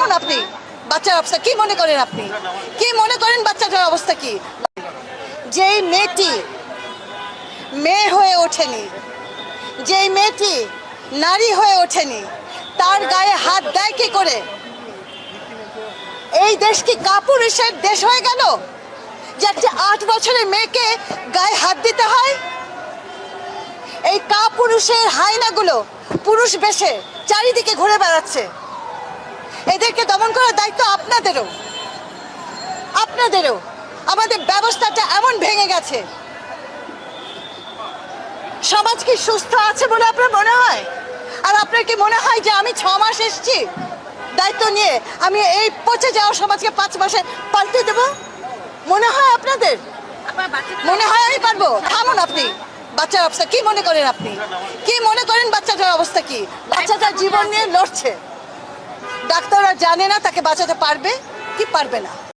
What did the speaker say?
থামুন আপনি? বাচ্চার অবস্থা কি মনে করেন আপনি? কি মনে করেন বাচ্চাটার অবস্থা কি? যেই মেয়েটি মেয়ে হয়ে ওঠেনি, যেই মেয়েটি নারী হয়ে ওঠেনি, তার গায়ে হাত দেয় কি করে? এই দেশ কি কাপুরুষের দেশ হয়ে গেল? যে একটা আট বছরের মেয়েকে গায়ে হাত দিতে হয়? এই কাপুরুষের হাইনাগুলো পুরুষ বেশে চারিদিকে ঘুরে বেড়াচ্ছে। এদেরকে দমন করার দায়িত্ব আপনাদেরও। আপনাদেরও। আমাদের ব্যবস্থাটা এমন ভেঙে গেছে। সমাজ কি সুস্থ আছে বলে আপনার মনে হয়? আর আপনার কি মনে হয় যে আমি ছ মাস এসেছি? দায়িত্ব নিয়ে আমি এই পচে যাওয়া সমাজকে পাঁচ মাসে পাল্টে দেব? মনে হয় আপনাদের? মনে হয় আমি পারব? থামুন আপনি। বাচ্চার অবস্থা কি মনে করেন আপনি? কি মনে করেন বাচ্চাটার অবস্থা কি? বাচ্চাটা জীবন নিয়ে লড়ছে। ডাক্তাররা জানে না তাকে বাঁচাতে পারবে? কি পারবে না?